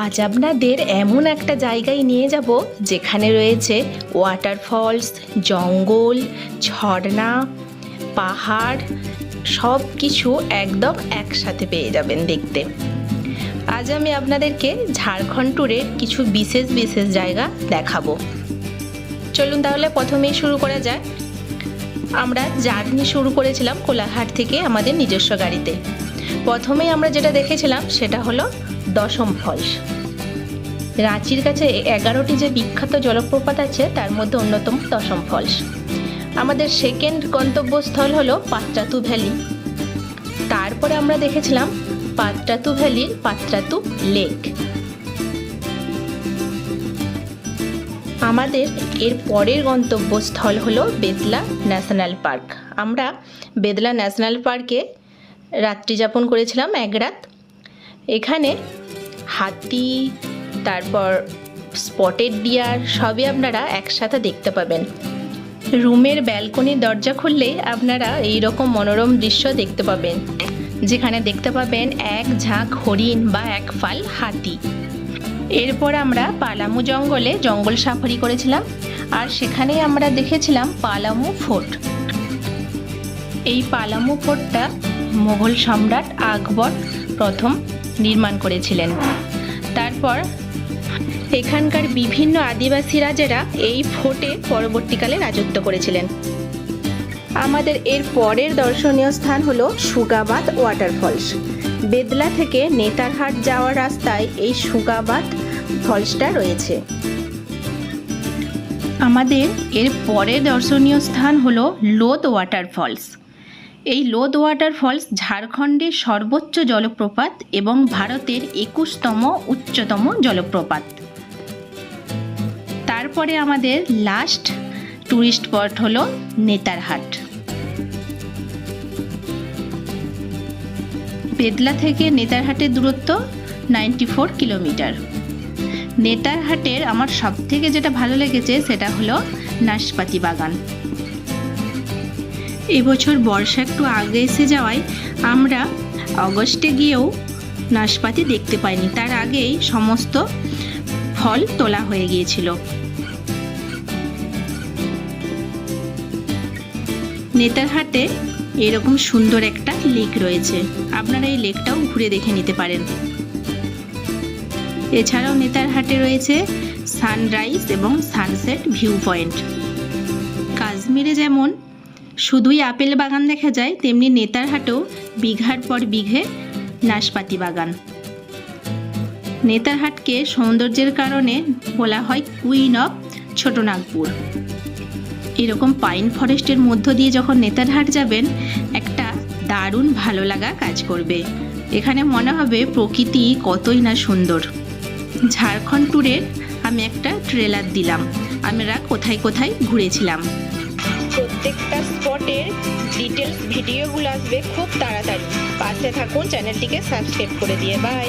আজ আপনাদের এমন একটা জায়গায় নিয়ে যাব যেখানে রয়েছে ওয়াটারফলস জঙ্গল, ঝর্ণা, পাহাড় সব কিছু একদম একসাথে পেয়ে যাবেন দেখতে। আজ আমি আপনাদেরকে ঝাড়খণ্ড ট্যুরের কিছু বিশেষ বিশেষ জায়গা দেখাবো। চলুন তাহলে প্রথমেই শুরু করা যায় আমরা জার্নি শুরু করেছিলাম কোলাঘাট থেকে আমাদের নিজস্ব গাড়িতে। প্রথমেই আমরা যেটা দেখেছিলাম সেটা হলো দশম ফলস। রাঁচির কাছে এগারোটি যে বিখ্যাত জলপ্রপাত আছে, তার মধ্যে অন্যতম দশম ফলস। আমাদের সেকেন্ড গন্তব্যস্থল হলো পাত্রাতু ভ্যালি। তারপরে আমরা দেখেছিলাম পাত্রাতু ভ্যালির পাত্রাতু লেক। আমাদের এর পরের গন্তব্যস্থল হলো বেদলা ন্যাশনাল পার্ক। আমরা বেদলা ন্যাশনাল পার্কে রাত্রিযাপন করেছিলাম এক রাত। এখানে হাতি, তারপর স্পটেড ডিয়ার সবই আপনারা একসাথে দেখতে পাবেন। রুমের ব্যালকনির দরজা খুললেই আপনারা এই রকম মনোরম দৃশ্য দেখতে পাবেন। যেখানে দেখতে পাবেন এক ঝাঁক হরিণ বা এক ফাল হাতি। এরপর আমরা পালামু জঙ্গলে জঙ্গল সাফারি করেছিলাম, আর সেখানেই আমরা দেখেছিলাম পালামু ফোর্ট। এই পালামু ফোর্টটা মোগল সম্রাট আকবর প্রথম নির্মাণ করেছিলেন। তারপর এখানকার বিভিন্ন আদিবাসী রাজারা এই ফোর্টে পরবর্তীকালে রাজত্ব করেছিলেন। আমাদের এর পরের দর্শনীয় স্থান হলো সুগাবাদ ওয়াটারফলস। বেদলা থেকে নেতারহাট যাওয়ার রাস্তায় এই সুগাবাদ ফলসটা রয়েছে। আমাদের এর পরের দর্শনীয় স্থান হলো লোদ ওয়াটারফলস। এই লোদ ওয়াটারফলস ঝাড়খণ্ডের সর্বোচ্চ জলপ্রপাত এবং ভারতের একুশতম উচ্চতম জলপ্রপাত। তারপরে আমাদের লাস্ট ট্যুরিস্ট স্পট হলো নেতারহাট। বেদলা থেকে নেতারহাটের দূরত্ব নাইনটি ফোর কিলোমিটার। নেতারহাটের আমার সব থেকে যেটা ভালো লেগেছে সেটা হলো নাশপাতি বাগান। এবছর বর্ষা একটু আগে এসে যাওয়ায় আমরা অগস্টে গিয়েও নাশপাতি দেখতে পাইনি। তার আগেই সমস্ত ফল তোলা হয়ে গিয়েছিল। নেতারহাটে এরকম সুন্দর একটা লেক রয়েছে। আপনারা এই লেকটাও ঘুরে দেখে নিতে পারেন। এছাড়াও নেতারহাটে রয়েছে সানরাইজ এবং সানসেট ভিউ পয়েন্ট কাশ্মীরে যেমন শুধুই আপেল বাগান দেখা যায়, তেমনি নেতারহাটেও বিঘার পর বিঘে নাশপাতি বাগান। নেতারহাটকে সৌন্দর্যের কারণে বলা হয় কুইন অফ ছোটনাগপুর। এরকম পাইন ফরেস্টের মধ্য দিয়ে যখন নেতারহাট যাবেন, একটা দারুণ ভালো লাগা কাজ করবে। এখানে মনে হবে প্রকৃতি কতই না সুন্দর। ঝাড়খণ্ড ট্যুরের আমি একটা ট্রেলার দিলাম। আমরা কোথায় কোথায় ঘুরেছিলাম। প্রত্যেকটা স্পটের ডিটেলস ভিডিওগুলো আসবে খুব তাড়াতাড়ি। পাশে থাকুন চ্যানেলটিকে সাবস্ক্রাইব করে দিয়ে। বাই